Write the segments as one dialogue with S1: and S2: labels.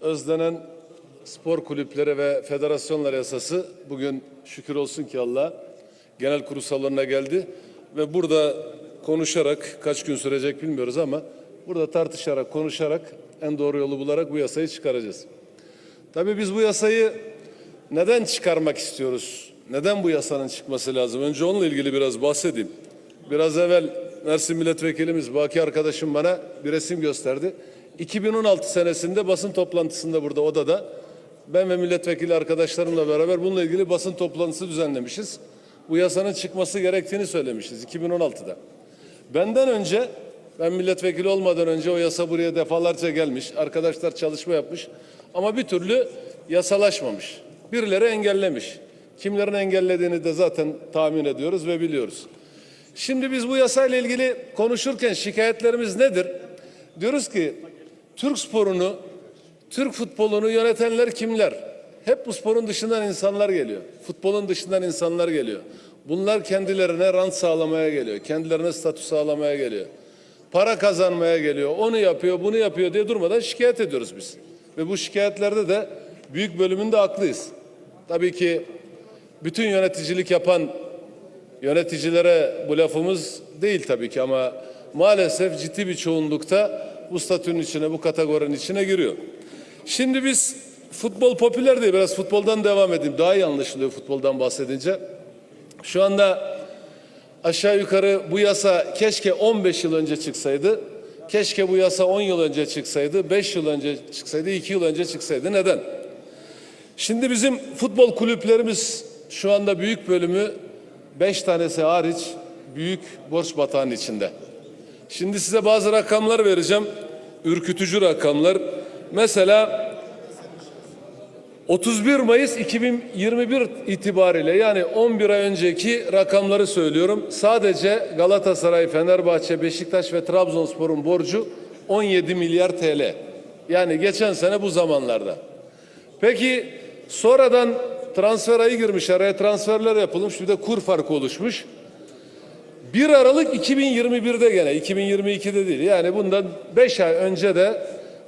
S1: özlenen spor kulüpleri ve federasyonlar yasası bugün şükür olsun ki Allah genel kurul salonuna geldi ve burada konuşarak kaç gün sürecek bilmiyoruz ama burada tartışarak konuşarak en doğru yolu bularak bu yasayı çıkaracağız. Tabii biz bu yasayı neden çıkarmak istiyoruz? Neden bu yasanın çıkması lazım? Önce onunla ilgili biraz bahsedeyim. Biraz evvel Mersin Milletvekilimiz Baki arkadaşım bana bir resim gösterdi. 2016 senesinde basın toplantısında burada odada ben ve milletvekili arkadaşlarımla beraber bununla ilgili basın toplantısı düzenlemişiz. Bu yasanın çıkması gerektiğini söylemişiz 2016'da. Benden önce ben milletvekili olmadan önce o yasa buraya defalarca gelmiş. Arkadaşlar çalışma yapmış ama bir türlü yasalaşmamış. Birileri engellemiş. Kimlerin engellediğini de zaten tahmin ediyoruz ve biliyoruz. Şimdi biz bu yasayla ilgili konuşurken şikayetlerimiz nedir? Diyoruz ki Türk sporunu, Türk futbolunu yönetenler kimler? Hep bu sporun dışından insanlar geliyor. Futbolun dışından insanlar geliyor. Bunlar kendilerine rant sağlamaya geliyor. Kendilerine statü sağlamaya geliyor. Para kazanmaya geliyor. Onu yapıyor, bunu yapıyor diye durmadan şikayet ediyoruz biz. Ve bu şikayetlerde de büyük bölümünde haklıyız. Tabii ki bütün yöneticilik yapan yöneticilere bu lafımız değil tabii ki ama maalesef ciddi bir çoğunlukta bu statünün içine, bu kategorinin içine giriyor. Şimdi biz futbol popüler diye biraz futboldan devam edeyim. Daha iyi anlaşılıyor futboldan bahsedince. Şu anda aşağı yukarı bu yasa keşke 15 yıl önce çıksaydı. Keşke bu yasa 10 yıl önce çıksaydı, 5 yıl önce çıksaydı, 2 yıl önce çıksaydı. Neden? Şimdi bizim futbol kulüplerimiz şu anda büyük bölümü beş tanesi hariç büyük borç batağının içinde. Şimdi size bazı rakamlar vereceğim. Ürkütücü rakamlar. Mesela 31 Mayıs 2021 itibariyle yani 11 ay önceki rakamları söylüyorum. Sadece Galatasaray, Fenerbahçe, Beşiktaş ve Trabzonspor'un borcu 17 milyar TL. Yani geçen sene bu zamanlarda. Peki sonradan transfer ayı girmiş araya transferler yapılmış bir de kur farkı oluşmuş. 1 Aralık 2021'de gene 2022'de değil yani bundan 5 ay önce de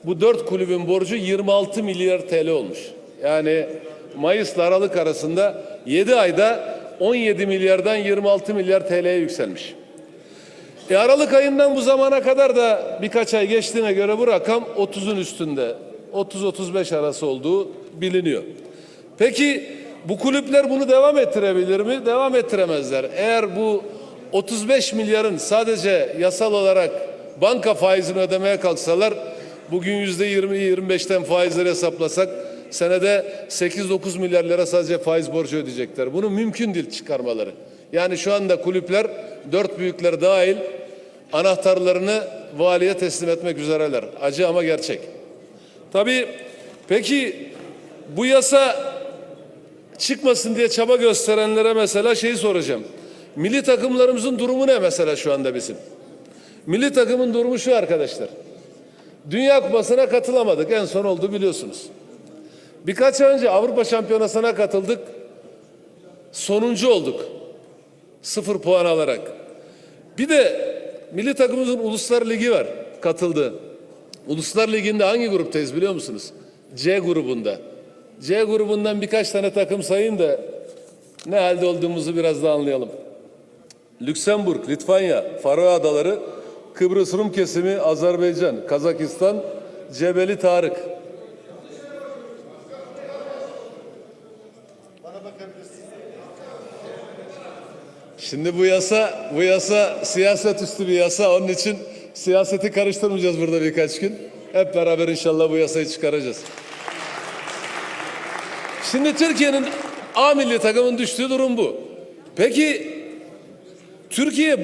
S1: bu 4 kulübün borcu 26 milyar TL olmuş. Yani Mayıs'la Aralık arasında 7 ayda 17 milyardan 26 milyar TL'ye yükselmiş. E Aralık ayından bu zamana kadar da birkaç ay geçtiğine göre bu rakam 30'un üstünde. 30-35 arası olduğu biliniyor. Peki bu kulüpler bunu devam ettirebilir mi? Devam ettiremezler. Eğer bu 35 milyarın sadece yasal olarak banka faizini ödemeye kalksalar bugün yüzde 20-25'ten faizleri hesaplasak senede 8-9 milyar lira sadece faiz borcu ödeyecekler. Bunu mümkün değil çıkarmaları. Yani şu anda kulüpler dört büyükler dahil anahtarlarını valiye teslim etmek üzereler. Acı ama gerçek. Tabii peki bu yasa çıkmasın diye çaba gösterenlere mesela şeyi soracağım. Milli takımlarımızın durumu ne mesela şu anda bizim? Milli takımın durumu şu arkadaşlar. Dünya Kupası'na katılamadık. En son oldu biliyorsunuz. Birkaç ay önce Avrupa Şampiyonası'na katıldık. Sonuncu olduk. Sıfır puan alarak. Bir de milli takımımızın Uluslar Ligi var. Katıldı. Uluslar Ligi'nde hangi gruptayız biliyor musunuz? C grubunda. C grubundan birkaç tane takım sayın da ne halde olduğumuzu biraz daha anlayalım. Lüksemburg, Litvanya, Faroe Adaları, Kıbrıs Rum kesimi, Azerbaycan, Kazakistan, Cebeli Tarık. Şimdi bu yasa, bu yasa siyaset üstü bir yasa. Onun için siyaseti karıştırmayacağız burada birkaç gün. Hep beraber inşallah bu yasayı çıkaracağız. Şimdi Türkiye'nin A milli takımın düştüğü durum bu. Peki Türkiye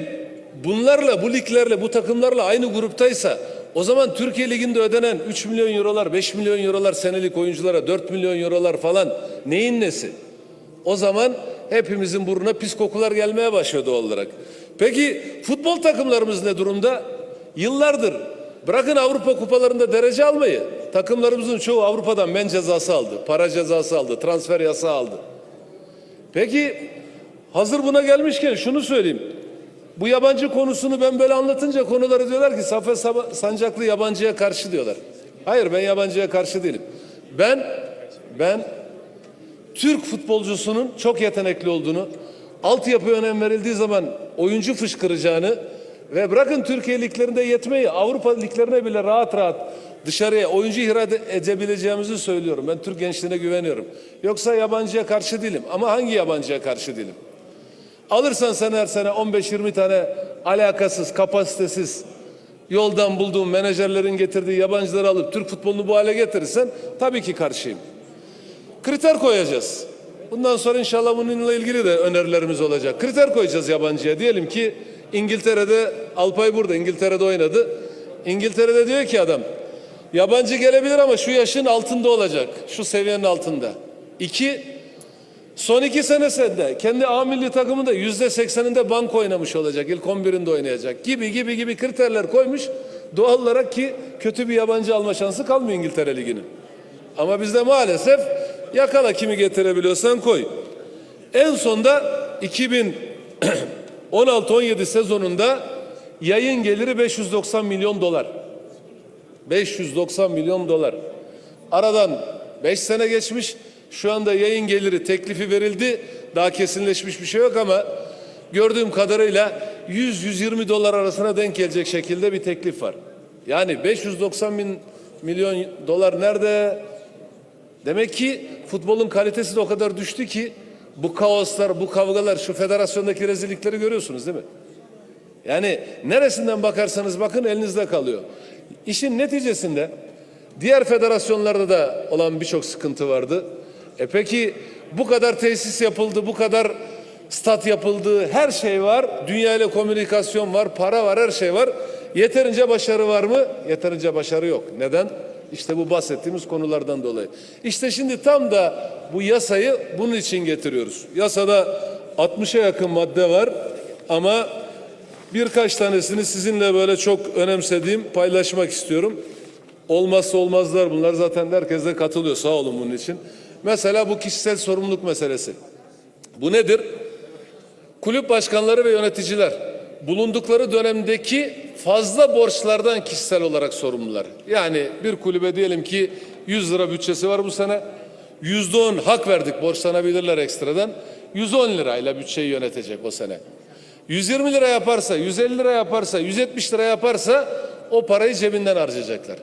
S1: bunlarla, bu liglerle, bu takımlarla aynı gruptaysa o zaman Türkiye Ligi'nde ödenen 3 milyon eurolar, 5 milyon eurolar senelik oyunculara, 4 milyon eurolar falan neyin nesi? O zaman hepimizin burnuna pis kokular gelmeye başladı doğal olarak. Peki futbol takımlarımız ne durumda? Yıllardır bırakın Avrupa kupalarında derece almayı. Takımlarımızın çoğu Avrupa'dan men cezası aldı, para cezası aldı, transfer yasağı aldı. Peki hazır buna gelmişken şunu söyleyeyim. Bu yabancı konusunu ben böyle anlatınca konuları diyorlar ki Safa Sancaklı yabancıya karşı diyorlar. Hayır ben yabancıya karşı değilim. Ben ben Türk futbolcusunun çok yetenekli olduğunu, altyapıya önem verildiği zaman oyuncu fışkıracağını ve bırakın Türkiye liglerinde yetmeyi Avrupa liglerine bile rahat rahat dışarıya oyuncu ihraç edebileceğimizi söylüyorum. Ben Türk gençliğine güveniyorum. Yoksa yabancıya karşı değilim ama hangi yabancıya karşı değilim? Alırsan sen her sene 15-20 tane alakasız, kapasitesiz, yoldan bulduğun menajerlerin getirdiği yabancıları alıp Türk futbolunu bu hale getirirsen tabii ki karşıyım. Kriter koyacağız. Bundan sonra inşallah bununla ilgili de önerilerimiz olacak. Kriter koyacağız yabancıya. Diyelim ki İngiltere'de Alpay burada İngiltere'de oynadı. İngiltere'de diyor ki adam yabancı gelebilir ama şu yaşın altında olacak. Şu seviyenin altında. İki, son iki senesinde kendi A milli takımında yüzde sekseninde bank oynamış olacak. İlk 11'inde oynayacak. Gibi gibi gibi kriterler koymuş. Doğal olarak ki kötü bir yabancı alma şansı kalmıyor İngiltere Ligi'nin. Ama bizde maalesef yakala getirebiliyorsan koy. En sonda 2016-17 sezonunda yayın geliri 590 milyon dolar. 590 milyon dolar. Aradan 5 sene geçmiş. Şu anda yayın geliri teklifi verildi. Daha kesinleşmiş bir şey yok ama gördüğüm kadarıyla 100-120 dolar arasına denk gelecek şekilde bir teklif var. Yani 590 bin milyon dolar nerede? Demek ki futbolun kalitesi de o kadar düştü ki bu kaoslar, bu kavgalar, şu federasyondaki rezillikleri görüyorsunuz değil mi? Yani neresinden bakarsanız bakın elinizde kalıyor. İşin neticesinde diğer federasyonlarda da olan birçok sıkıntı vardı. E peki bu kadar tesis yapıldı, bu kadar stat yapıldı, her şey var. Dünya ile komünikasyon var, para var, her şey var. Yeterince başarı var mı? Yeterince başarı yok. Neden? İşte bu bahsettiğimiz konulardan dolayı. İşte şimdi tam da bu yasayı bunun için getiriyoruz. Yasada 60'a yakın madde var ama birkaç tanesini sizinle böyle çok önemsediğim paylaşmak istiyorum. Olmazsa olmazlar bunlar zaten herkes de katılıyor sağ olun bunun için. Mesela bu kişisel sorumluluk meselesi. Bu nedir? Kulüp başkanları ve yöneticiler bulundukları dönemdeki fazla borçlardan kişisel olarak sorumlular. Yani bir kulübe diyelim ki 100 lira bütçesi var bu sene. Yüzde on hak verdik borçlanabilirler ekstradan. 110 lirayla bütçeyi yönetecek o sene. 120 lira yaparsa, 150 lira yaparsa, 170 lira yaparsa o parayı cebinden harcayacaklar.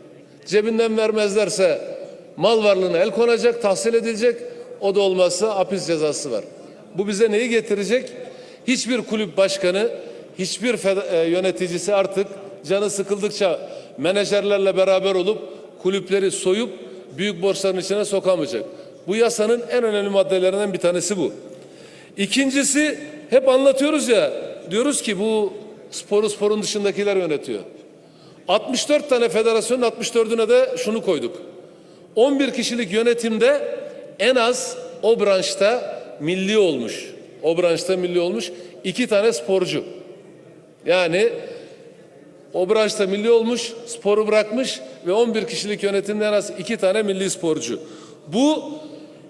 S1: Cebinden vermezlerse mal varlığına el konacak, tahsil edilecek. O da olmazsa hapis cezası var. Bu bize neyi getirecek? Hiçbir kulüp başkanı, hiçbir e, yöneticisi artık canı sıkıldıkça menajerlerle beraber olup kulüpleri soyup büyük borçların içine sokamayacak. Bu yasanın en önemli maddelerinden bir tanesi bu. İkincisi hep anlatıyoruz ya diyoruz ki bu sporu sporun dışındakiler yönetiyor. 64 tane federasyonun 64'üne de şunu koyduk. 11 kişilik yönetimde en az o branşta milli olmuş. O branşta milli olmuş iki tane sporcu. Yani o branşta milli olmuş, sporu bırakmış ve 11 kişilik yönetimde en az iki tane milli sporcu. Bu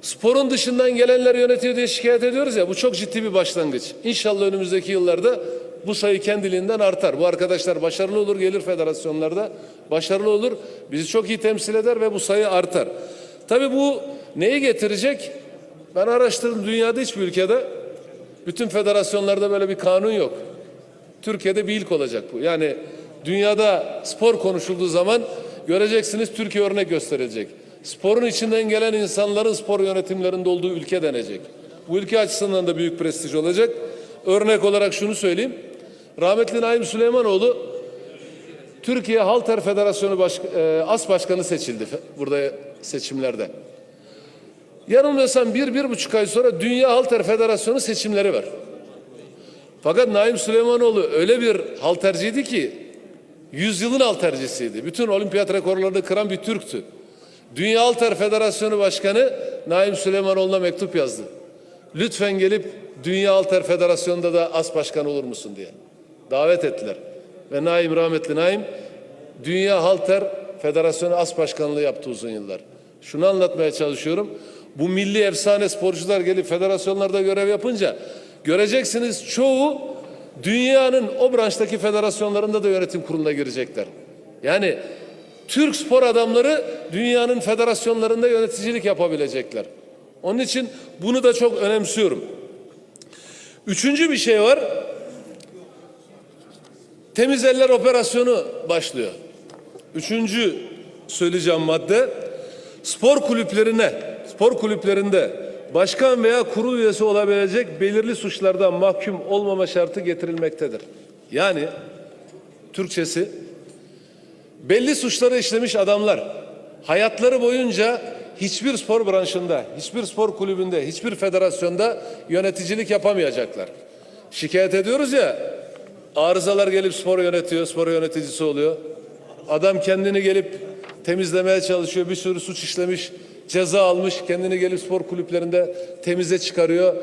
S1: sporun dışından gelenler yönetiyor diye şikayet ediyoruz ya bu çok ciddi bir başlangıç. İnşallah önümüzdeki yıllarda bu sayı kendiliğinden artar. Bu arkadaşlar başarılı olur gelir federasyonlarda başarılı olur. Bizi çok iyi temsil eder ve bu sayı artar. Tabii bu neyi getirecek? Ben araştırdım dünyada hiçbir ülkede bütün federasyonlarda böyle bir kanun yok. Türkiye'de bir ilk olacak bu. Yani dünyada spor konuşulduğu zaman göreceksiniz Türkiye örnek gösterilecek. Sporun içinden gelen insanların spor yönetimlerinde olduğu ülke denecek. Bu ülke açısından da büyük prestij olacak. Örnek olarak şunu söyleyeyim. Rahmetli Naim Süleymanoğlu Türkiye Halter Federasyonu Baş, e, As Başkanı seçildi burada seçimlerde. Yanılmıyorsam bir, bir buçuk ay sonra Dünya Halter Federasyonu seçimleri var. Fakat Naim Süleymanoğlu öyle bir halterciydi ki yüzyılın haltercisiydi. Bütün olimpiyat rekorlarını kıran bir Türktü. Dünya Halter Federasyonu Başkanı Naim Süleymanoğlu'na mektup yazdı. Lütfen gelip Dünya Halter Federasyonu'nda da as başkanı olur musun diye. Davet ettiler. Ve Naim rahmetli Naim Dünya Halter Federasyonu as başkanlığı yaptı uzun yıllar. Şunu anlatmaya çalışıyorum. Bu milli efsane sporcular gelip federasyonlarda görev yapınca göreceksiniz çoğu dünyanın o branştaki federasyonlarında da yönetim kuruluna girecekler. Yani Türk spor adamları dünyanın federasyonlarında yöneticilik yapabilecekler. Onun için bunu da çok önemsiyorum. Üçüncü bir şey var. Temiz eller operasyonu başlıyor. Üçüncü söyleyeceğim madde spor kulüplerine, spor kulüplerinde başkan veya kurul üyesi olabilecek belirli suçlardan mahkum olmama şartı getirilmektedir. Yani Türkçesi belli suçları işlemiş adamlar hayatları boyunca hiçbir spor branşında, hiçbir spor kulübünde, hiçbir federasyonda yöneticilik yapamayacaklar. Şikayet ediyoruz ya arızalar gelip spor yönetiyor, spor yöneticisi oluyor. Adam kendini gelip temizlemeye çalışıyor. Bir sürü suç işlemiş, ceza almış. Kendini gelip spor kulüplerinde temize çıkarıyor.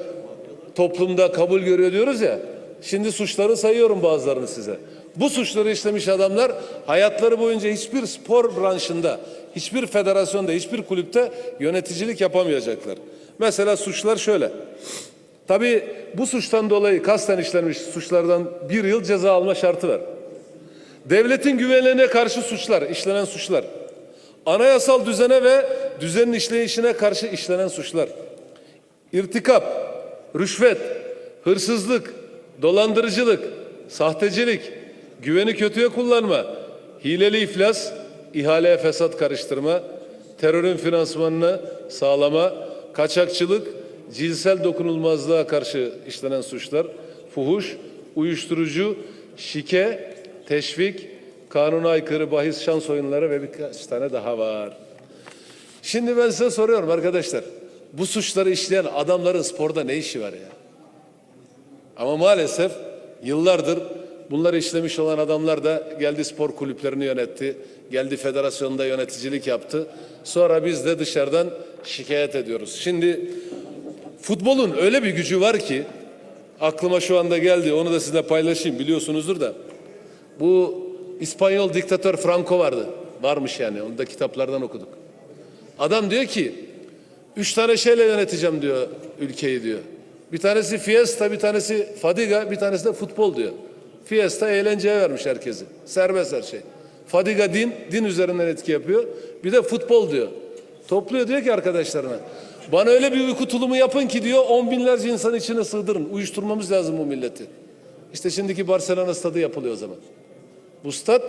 S1: Toplumda kabul görüyor diyoruz ya. Şimdi suçları sayıyorum bazılarını size. Bu suçları işlemiş adamlar hayatları boyunca hiçbir spor branşında, hiçbir federasyonda, hiçbir kulüpte yöneticilik yapamayacaklar. Mesela suçlar şöyle. Tabii bu suçtan dolayı kasten işlenmiş suçlardan bir yıl ceza alma şartı var. Devletin güvenliğine karşı suçlar, işlenen suçlar. Anayasal düzene ve düzenin işleyişine karşı işlenen suçlar. İrtikap, rüşvet, hırsızlık, dolandırıcılık, sahtecilik, güveni kötüye kullanma, hileli iflas, ihaleye fesat karıştırma, terörün finansmanını sağlama, kaçakçılık, cinsel dokunulmazlığa karşı işlenen suçlar, fuhuş, uyuşturucu, şike, teşvik, kanuna aykırı bahis şans oyunları ve birkaç tane daha var. Şimdi ben size soruyorum arkadaşlar. Bu suçları işleyen adamların sporda ne işi var ya? Ama maalesef yıllardır bunları işlemiş olan adamlar da geldi spor kulüplerini yönetti. Geldi federasyonda yöneticilik yaptı. Sonra biz de dışarıdan şikayet ediyoruz. Şimdi futbolun öyle bir gücü var ki aklıma şu anda geldi. Onu da sizinle paylaşayım biliyorsunuzdur da. Bu İspanyol diktatör Franco vardı. Varmış yani. Onu da kitaplardan okuduk. Adam diyor ki üç tane şeyle yöneteceğim diyor ülkeyi diyor. Bir tanesi fiesta, bir tanesi fadiga, bir tanesi de futbol diyor. Fiesta eğlenceye vermiş herkesi. Serbest her şey. Fadiga din, din üzerinden etki yapıyor. Bir de futbol diyor. Topluyor diyor ki arkadaşlarına. Bana öyle bir uyku tulumu yapın ki diyor on binlerce insan içine sığdırın. Uyuşturmamız lazım bu milleti. İşte şimdiki Barcelona stadı yapılıyor o zaman. Bu stat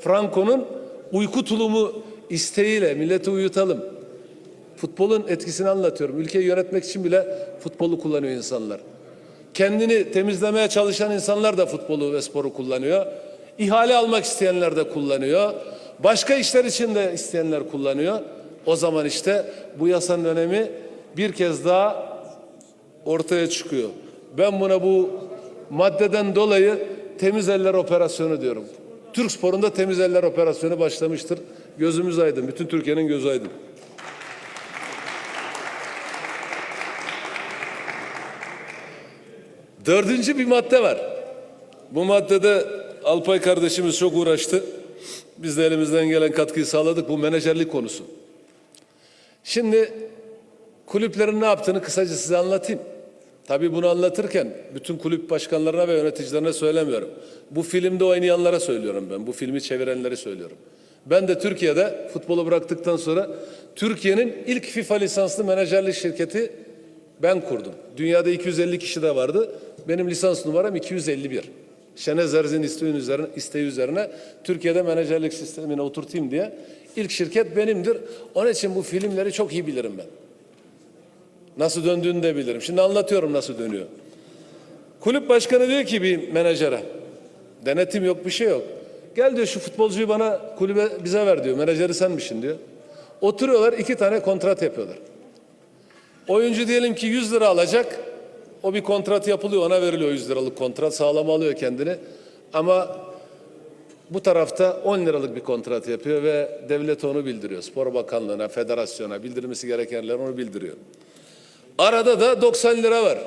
S1: Franco'nun uyku tulumu isteğiyle milleti uyutalım. Futbolun etkisini anlatıyorum. Ülkeyi yönetmek için bile futbolu kullanıyor insanlar. Kendini temizlemeye çalışan insanlar da futbolu ve sporu kullanıyor. İhale almak isteyenler de kullanıyor. Başka işler için de isteyenler kullanıyor. O zaman işte bu yasanın önemi bir kez daha ortaya çıkıyor. Ben buna bu maddeden dolayı temiz eller operasyonu diyorum. Türk sporunda temiz eller operasyonu başlamıştır. Gözümüz aydın. Bütün Türkiye'nin gözü aydın. Dördüncü bir madde var. Bu maddede Alpay kardeşimiz çok uğraştı. Biz de elimizden gelen katkıyı sağladık. Bu menajerlik konusu. Şimdi kulüplerin ne yaptığını kısaca size anlatayım. Tabii bunu anlatırken bütün kulüp başkanlarına ve yöneticilerine söylemiyorum. Bu filmde oynayanlara söylüyorum ben. Bu filmi çevirenleri söylüyorum. Ben de Türkiye'de futbolu bıraktıktan sonra Türkiye'nin ilk FIFA lisanslı menajerlik şirketi ben kurdum. Dünyada 250 kişi de vardı. Benim lisans numaram 251. Şenez Erzin isteği üzerine, isteği üzerine Türkiye'de menajerlik sistemine oturtayım diye ilk şirket benimdir. Onun için bu filmleri çok iyi bilirim ben. Nasıl döndüğünü de bilirim. Şimdi anlatıyorum nasıl dönüyor. Kulüp başkanı diyor ki bir menajere, denetim yok bir şey yok. Gel diyor şu futbolcuyu bana kulübe bize ver diyor. Menajeri senmişsin diyor. Oturuyorlar iki tane kontrat yapıyorlar. Oyuncu diyelim ki 100 lira alacak. O bir kontrat yapılıyor ona veriliyor 100 liralık kontrat. Sağlam alıyor kendini. Ama bu tarafta 10 liralık bir kontrat yapıyor ve devlet onu bildiriyor. Spor Bakanlığı'na, federasyona bildirmesi gerekenler onu bildiriyor. Arada da 90 lira var.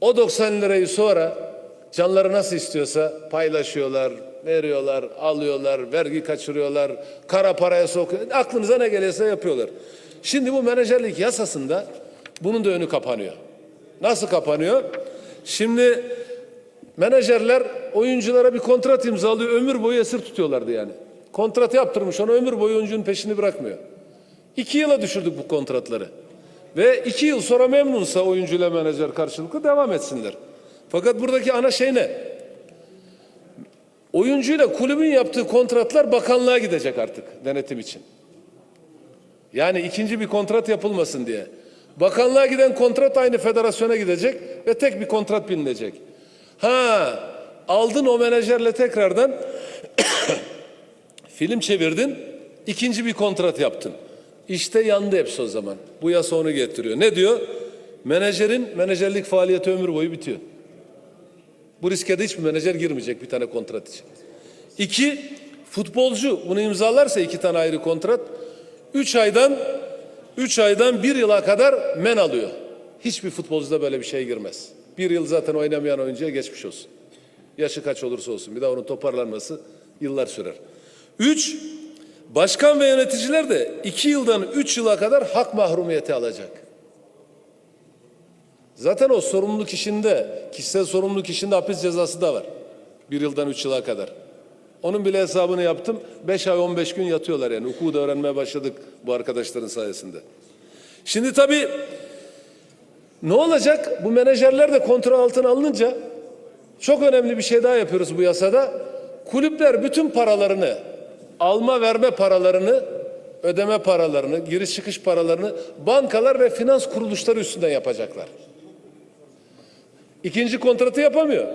S1: O 90 lirayı sonra canları nasıl istiyorsa paylaşıyorlar, veriyorlar, alıyorlar, vergi kaçırıyorlar, kara paraya sokuyor. Aklınıza ne geliyorsa yapıyorlar. Şimdi bu menajerlik yasasında bunun da önü kapanıyor. Nasıl kapanıyor? Şimdi menajerler oyunculara bir kontrat imzalıyor, ömür boyu esir tutuyorlardı yani. Kontrat yaptırmış ona ömür boyu oyuncunun peşini bırakmıyor. İki yıla düşürdük bu kontratları. Ve iki yıl sonra memnunsa oyuncuyla menajer karşılıklı devam etsinler. Fakat buradaki ana şey ne? Oyuncuyla kulübün yaptığı kontratlar bakanlığa gidecek artık denetim için. Yani ikinci bir kontrat yapılmasın diye. Bakanlığa giden kontrat aynı federasyona gidecek ve tek bir kontrat bilinecek. Ha aldın o menajerle tekrardan film çevirdin, ikinci bir kontrat yaptın. İşte yandı hepsi o zaman. Bu yasa onu getiriyor. Ne diyor? Menajerin menajerlik faaliyeti ömür boyu bitiyor. Bu riske de hiçbir menajer girmeyecek bir tane kontrat için. İki, futbolcu bunu imzalarsa iki tane ayrı kontrat, üç aydan üç aydan bir yıla kadar men alıyor. Hiçbir futbolcuda böyle bir şey girmez. Bir yıl zaten oynamayan oyuncuya geçmiş olsun. Yaşı kaç olursa olsun. Bir daha onun toparlanması yıllar sürer. Üç, başkan ve yöneticiler de iki yıldan üç yıla kadar hak mahrumiyeti alacak. Zaten o sorumluluk işinde, kişisel sorumluluk işinde hapis cezası da var. Bir yıldan üç yıla kadar. Onun bile hesabını yaptım. Beş ay on beş gün yatıyorlar yani. Hukuku da öğrenmeye başladık bu arkadaşların sayesinde. Şimdi tabii ne olacak? Bu menajerler de kontrol altına alınınca çok önemli bir şey daha yapıyoruz bu yasada. Kulüpler bütün paralarını, alma verme paralarını, ödeme paralarını, giriş çıkış paralarını bankalar ve finans kuruluşları üstünden yapacaklar. İkinci kontratı yapamıyor.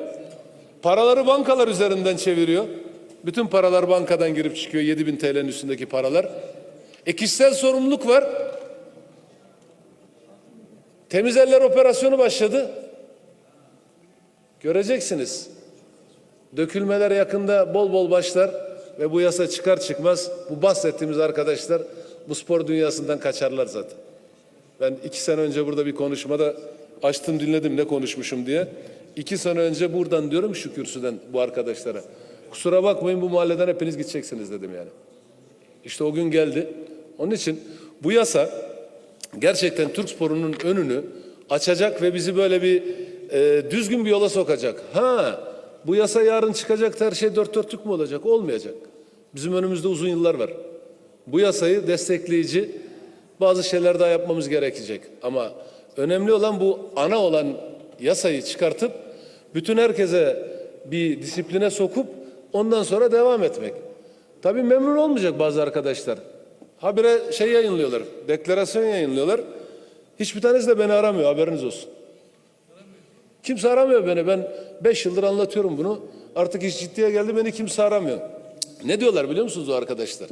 S1: Paraları bankalar üzerinden çeviriyor. Bütün paralar bankadan girip çıkıyor. 7 bin TL'nin üstündeki paralar. E kişisel sorumluluk var. Temiz eller operasyonu başladı. Göreceksiniz. Dökülmeler yakında bol bol başlar ve bu yasa çıkar çıkmaz bu bahsettiğimiz arkadaşlar bu spor dünyasından kaçarlar zaten. Ben iki sene önce burada bir konuşmada açtım dinledim ne konuşmuşum diye. İki sene önce buradan diyorum şu kürsüden bu arkadaşlara. Kusura bakmayın bu mahalleden hepiniz gideceksiniz dedim yani. İşte o gün geldi. Onun için bu yasa gerçekten Türk sporunun önünü açacak ve bizi böyle bir e, düzgün bir yola sokacak. Ha bu yasa yarın çıkacak her şey dört dörtlük mü olacak? Olmayacak. Bizim önümüzde uzun yıllar var. Bu yasayı destekleyici bazı şeyler daha yapmamız gerekecek. Ama önemli olan bu ana olan yasayı çıkartıp bütün herkese bir disipline sokup ondan sonra devam etmek. Tabii memnun olmayacak bazı arkadaşlar. Habire şey yayınlıyorlar, deklarasyon yayınlıyorlar. Hiçbir tanesi de beni aramıyor haberiniz olsun. Kimse aramıyor beni. Ben beş yıldır anlatıyorum bunu. Artık iş ciddiye geldi beni kimse aramıyor. Ne diyorlar biliyor musunuz o arkadaşlar?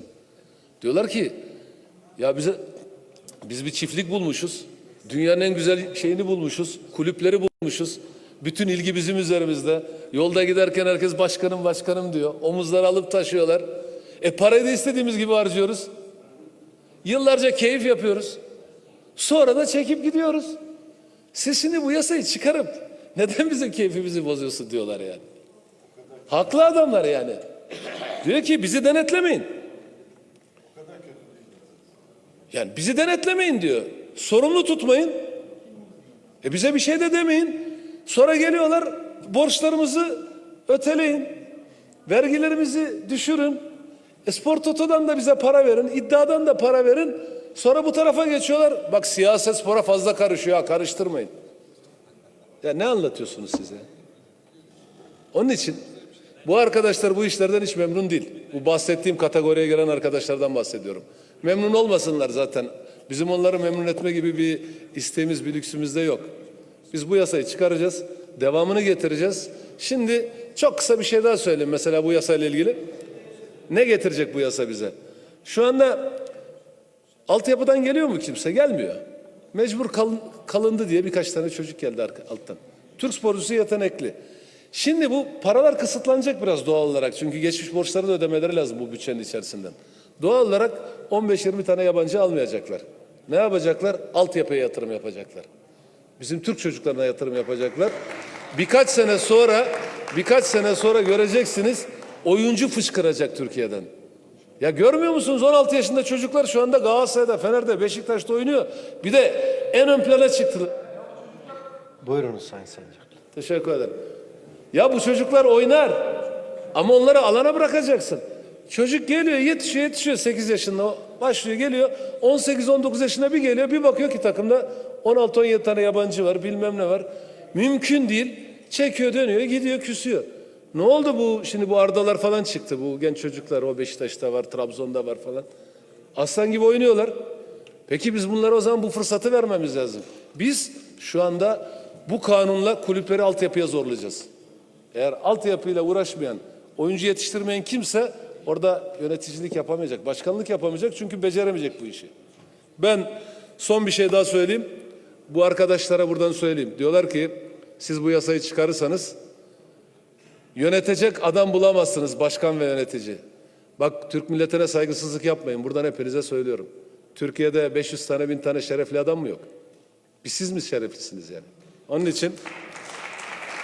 S1: Diyorlar ki ya bize biz bir çiftlik bulmuşuz. Dünyanın en güzel şeyini bulmuşuz. Kulüpleri bulmuşuz. Bütün ilgi bizim üzerimizde. Yolda giderken herkes başkanım başkanım diyor. Omuzları alıp taşıyorlar. E parayı da istediğimiz gibi harcıyoruz. Yıllarca keyif yapıyoruz. Sonra da çekip gidiyoruz. Şimdi bu yasayı çıkarıp neden bizim keyfimizi bozuyorsun diyorlar yani. Haklı adamlar yani. Diyor ki bizi denetlemeyin. Yani bizi denetlemeyin diyor. Sorumlu tutmayın. E bize bir şey de demeyin. Sonra geliyorlar borçlarımızı öteleyin. Vergilerimizi düşürün. E spor totodan da bize para verin. iddiadan da para verin. Sonra bu tarafa geçiyorlar. Bak siyaset spora fazla karışıyor. Karıştırmayın. Ya ne anlatıyorsunuz size? Onun için bu arkadaşlar bu işlerden hiç memnun değil. Bu bahsettiğim kategoriye giren arkadaşlardan bahsediyorum. Memnun olmasınlar zaten. Bizim onları memnun etme gibi bir isteğimiz, bir lüksümüz de yok. Biz bu yasayı çıkaracağız, devamını getireceğiz. Şimdi çok kısa bir şey daha söyleyeyim mesela bu yasayla ilgili. Ne getirecek bu yasa bize? Şu anda altyapıdan geliyor mu kimse? Gelmiyor. Mecbur kalın, kalındı diye birkaç tane çocuk geldi alttan. Türk sporcusu yetenekli. Şimdi bu paralar kısıtlanacak biraz doğal olarak. Çünkü geçmiş borçları da ödemeleri lazım bu bütçenin içerisinden. Doğal olarak 15-20 tane yabancı almayacaklar. Ne yapacaklar? Altyapıya yatırım yapacaklar. Bizim Türk çocuklarına yatırım yapacaklar. Birkaç sene sonra birkaç sene sonra göreceksiniz oyuncu fışkıracak Türkiye'den. Ya görmüyor musunuz 16 yaşında çocuklar şu anda Galatasaray'da, Fener'de, Beşiktaş'ta oynuyor. Bir de en ön plana çıktılar.
S2: Buyurunuz Sayın Sancak.
S1: Teşekkür ederim. Ya bu çocuklar oynar ama onları alana bırakacaksın. Çocuk geliyor yetişiyor yetişiyor 8 yaşında başlıyor geliyor 18-19 yaşına bir geliyor bir bakıyor ki takımda 16-17 tane yabancı var bilmem ne var. Mümkün değil çekiyor dönüyor gidiyor küsüyor. Ne oldu bu şimdi bu Ardalar falan çıktı bu genç çocuklar o Beşiktaş'ta var Trabzon'da var falan. Aslan gibi oynuyorlar. Peki biz bunlara o zaman bu fırsatı vermemiz lazım. Biz şu anda bu kanunla kulüpleri altyapıya zorlayacağız. Eğer altyapıyla uğraşmayan, oyuncu yetiştirmeyen kimse orada yöneticilik yapamayacak, başkanlık yapamayacak çünkü beceremeyecek bu işi. Ben son bir şey daha söyleyeyim. Bu arkadaşlara buradan söyleyeyim. Diyorlar ki siz bu yasayı çıkarırsanız yönetecek adam bulamazsınız başkan ve yönetici. Bak Türk milletine saygısızlık yapmayın. Buradan hepinize söylüyorum. Türkiye'de 500 tane bin tane şerefli adam mı yok? Bir siz mi şereflisiniz yani? Onun için